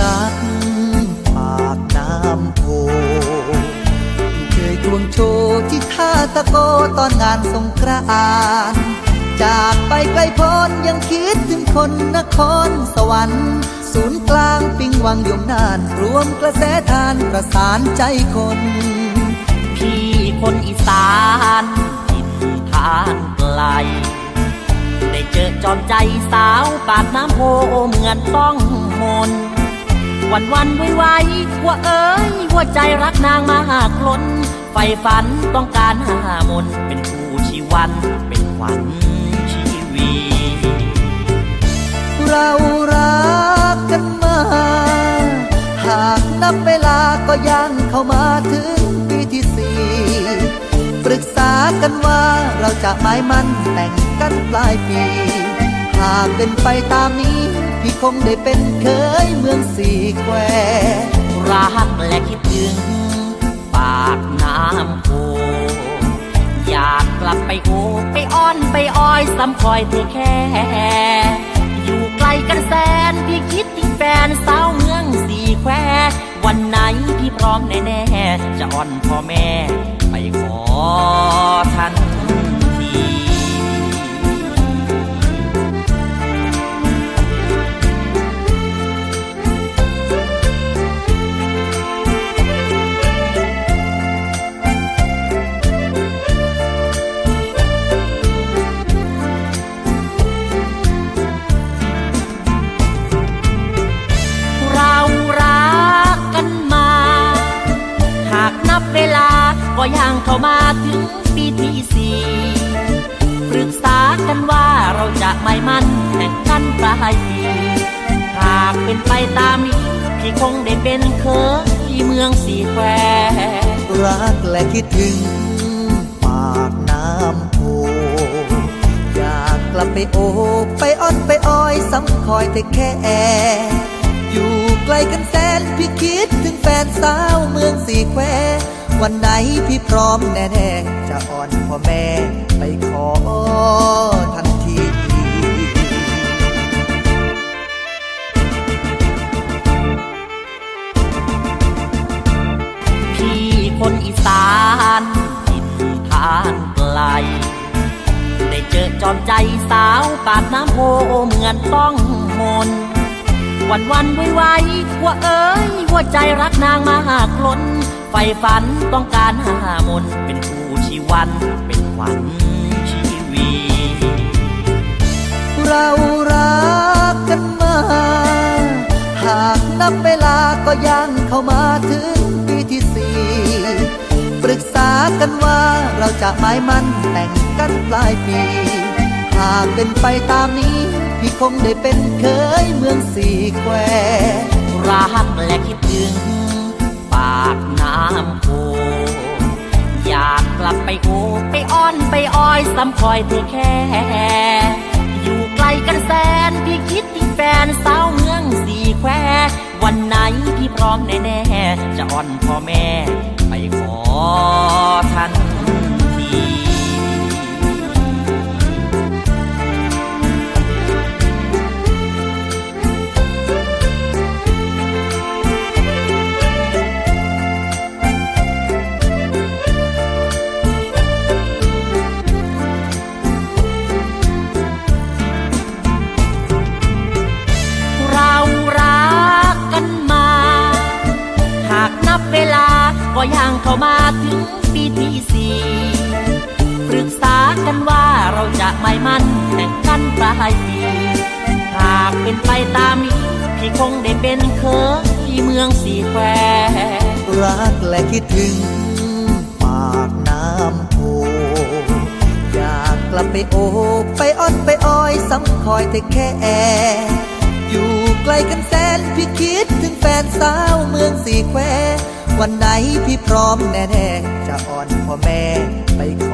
รักปากน้ำโพเคยควงโชว์ที่ท่าตะโกตอนงานสงกรานจากไปไกลพ้นยังคิดถึงคนนครสวรรค์ศูนย์กลางปิงวังยมนาน รวมกระแสทานประสานใจคน พี่คนอีสานทินทานไกล ได้เจอจอมใจสาวปากน้ำโพเหมือนต้องมน วันวันไว้ไว้ว่าเอ้ยหัวใจรักนางมากล้นไฟฝันต้องการหามนเป็นคู่ชีวันเป็นขวัญชีวีเรารักกันมา หากนับเวลาก็ยังเข้ามาถึงปีที่สี่ปรึกษากันว่าเราจะหมายมั่นแต่งกันปลายปี หากเป็นไปตามนี้ พี่คงได้เป็นเคยเมืองสี่แควรักและคิดถึง ปากน้ำโพอยากกลับไปโอไปอ้อนไปอ้อยซ้ำคอยเธอแค่ อยู่ไกลกันแสนพี่คิดถึงแฟนสาวเมืองสี่แคววันไหนพี่พร้อมแน่ๆจะอ้อนพ่อแม่ ไปขอทันาก็ยังเข้ามาถึงปีที่สี่ปรึกษากันว่าเราจะไม่มั่นแต่งกันปลายปีหากเป็นไปตามนี้ พี่คงได้เป็นเคยเมืองสีแควรักและคิดถึงปากน้ำโพอยากกลับไปโอบไปอ้อนไปอ้อยซ้ำคอยแต่แค่อยู่ไกลกันแสนพี่คิดถึงแฟนสาวเมืองสี่แคว วันไหนพี่พร้อมแน่ๆจะอ่อนพ่อแม่ไปขอทันทีพี่คนอีสานทินทานไกล ได้เจอจอมใจสาวปากน้ำโพเหมือนต้องมนวันวันไวไว้ว่าเอ้ยหัวใจรักนางมากล้น ไฟฝันต้องการหามนเป็นคู่ชีวันเป็นขวัญชีวี เรารักกันมา หากนับเวลาก็ยังเข้ามาถึงปีที่สี่ปรึกษากันว่าเราจะหมายมั่นแต่งกันปลายปี หากเป็นไปตามนี้พี่คงได้เป็นเคยเมืองสี่แควรักและคิดถึงปากน้ำโพอยากกลับไปโอไปอ้อนไปอ้อยซ้ำคอยเธอแค่ อยู่ไกลกันแสนพี่คิดถึงแฟนสาวเมืองสี่แคววันไหนพี่พร้อมแน่ๆจะอ้อนพ่อแม่ ไปขอท่าน มาถึงปีที่สี่ปรึกษากันว่าเราจะไม่มั่นแต่งกันปลายปีหากเป็นไปตามนี้พี่คงได้เป็นเคยเมืองสีแควรักและคิดถึงปากน้ำโพอยากกลับไปโอบไปอ้อนไปอ้อยซ้ำคอยแต่แค่อยู่ไกลกันแสนพี่คิดถึงแฟนสาวเมืองสี่แคว วันไหนพี่พร้อมแน่ๆจะอ่อนพ่อแม่ไปขอ